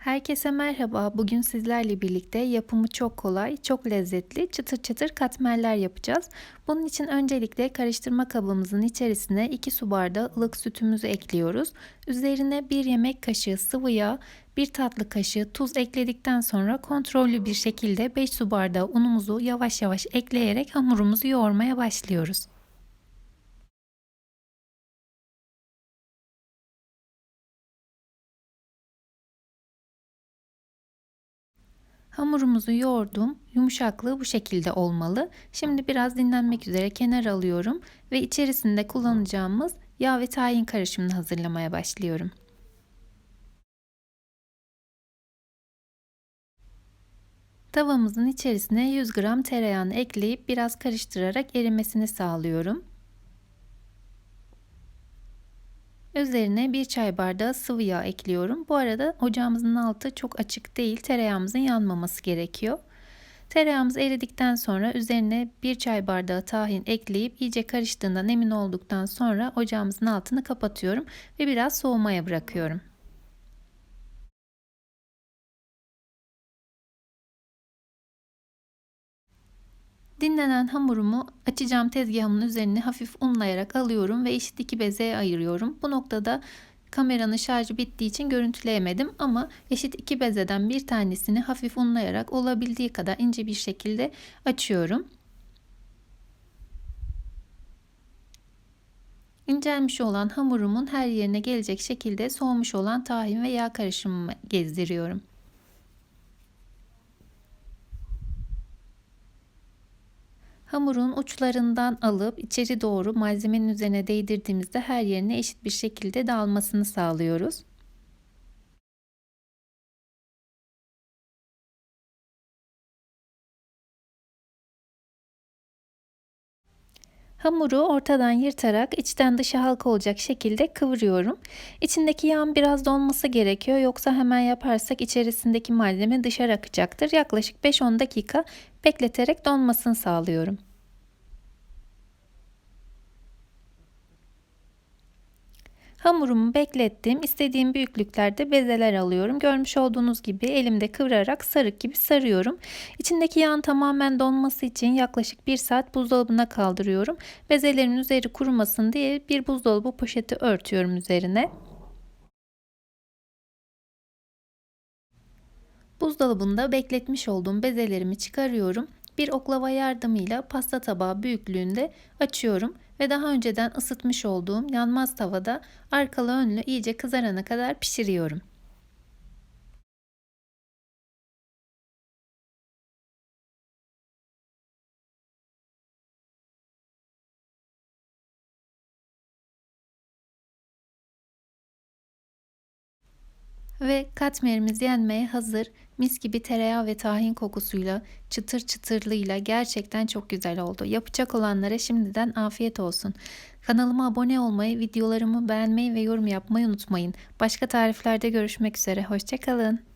Herkese merhaba. Bugün sizlerle birlikte yapımı çok kolay, çok lezzetli, çıtır çıtır katmerler yapacağız. Bunun için öncelikle karıştırma kabımızın içerisine 2 su bardağı ılık sütümüzü ekliyoruz. Üzerine 1 yemek kaşığı sıvı yağ, 1 tatlı kaşığı tuz ekledikten sonra kontrollü bir şekilde 5 su bardağı unumuzu yavaş yavaş ekleyerek hamurumuzu yoğurmaya başlıyoruz. Hamurumuzu yoğurdum. Yumuşaklığı bu şekilde olmalı. Şimdi biraz dinlenmek üzere kenar alıyorum ve içerisinde kullanacağımız yağ ve tahin karışımını hazırlamaya başlıyorum. Tavamızın içerisine 100 gram tereyağını ekleyip biraz karıştırarak erimesini sağlıyorum. Üzerine bir çay bardağı sıvı yağ ekliyorum. Bu arada ocağımızın altı çok açık değil. Tereyağımızın yanmaması gerekiyor. Tereyağımız eridikten sonra üzerine bir çay bardağı tahin ekleyip iyice karıştığından emin olduktan sonra ocağımızın altını kapatıyorum ve biraz soğumaya bırakıyorum. Dinlenen hamurumu açacağım tezgahımın üzerine hafif unlayarak alıyorum ve eşit iki beze ayırıyorum. Bu noktada kameranın şarjı bittiği için görüntüleyemedim ama eşit iki bezeden bir tanesini hafif unlayarak olabildiği kadar ince bir şekilde açıyorum. İncelmiş olan hamurumun her yerine gelecek şekilde soğumuş olan tahin ve yağ karışımımı gezdiriyorum. Hamurun uçlarından alıp içeri doğru malzemenin üzerine değdirdiğimizde her yerine eşit bir şekilde dağılmasını sağlıyoruz. Hamuru ortadan yırtarak içten dışa halka olacak şekilde kıvırıyorum. İçindeki yağın biraz donması gerekiyor yoksa hemen yaparsak içerisindeki malzeme dışarı akacaktır. Yaklaşık 5-10 dakika bekleterek donmasını sağlıyorum. Hamurumu beklettim. İstediğim büyüklüklerde bezeler alıyorum. Görmüş olduğunuz gibi elimde kıvırarak sarık gibi sarıyorum. İçindeki yağın tamamen donması için yaklaşık 1 saat buzdolabına kaldırıyorum. Bezelerimin üzeri kurumasın diye bir buzdolabı poşeti örtüyorum üzerine. Buzdolabında bekletmiş olduğum bezelerimi çıkarıyorum. Bir oklava yardımıyla pasta tabağı büyüklüğünde açıyorum ve daha önceden ısıtmış olduğum yanmaz tavada arkalı önlü iyice kızarana kadar pişiriyorum. Ve katmerimiz yenmeye hazır. Mis gibi tereyağı ve tahin kokusuyla, çıtır çıtırlığıyla gerçekten çok güzel oldu. Yapacak olanlara şimdiden afiyet olsun. Kanalıma abone olmayı, videolarımı beğenmeyi ve yorum yapmayı unutmayın. Başka tariflerde görüşmek üzere. Hoşçakalın.